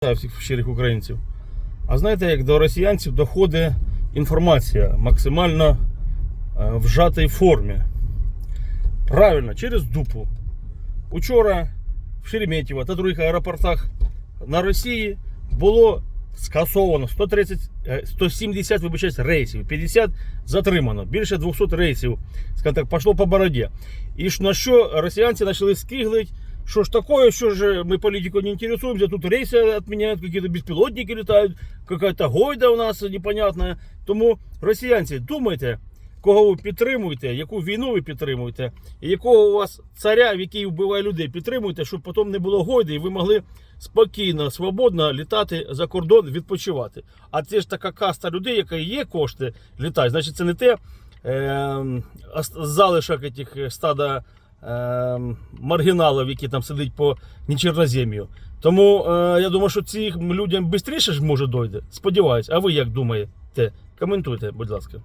Всіх щирих українців. А знаєте, як до росіянців доходить інформація максимально е, в жатій формі. Правильно, через дупу. Учора в Шереметьєво та других аеропортах на Росії було скасовано 130, е, 170 вибачаюсь, рейсів, 50 затримано, більше 200 рейсів, скажімо так, пішло по бороді. І на що росіянці почали скиглить, что ж такое, что же мы политику не интересуемся, тут рейсы отменяют, какие-то беспилотники летают, какая-то гойда у нас непонятная. Тому росіянці, думайте, кого ви підтримуєте, яку війну ви підтримуєте, і якого у вас царя, який вбиває людей, підтримуєте, щоб потім не було гойди, і ви могли спокійно, свободно літати за кордон, відпочивати. А це ж така каста людей, яка є кошти літати. Значить, це не те е, залишок этих стада е, маргіналів, які там сидять по нічорнозем'ю. Тому е, я думаю, що цим людям швидше ж може дойде. Сподіваюсь, а ви як думаєте? Коментуйте, будь ласка.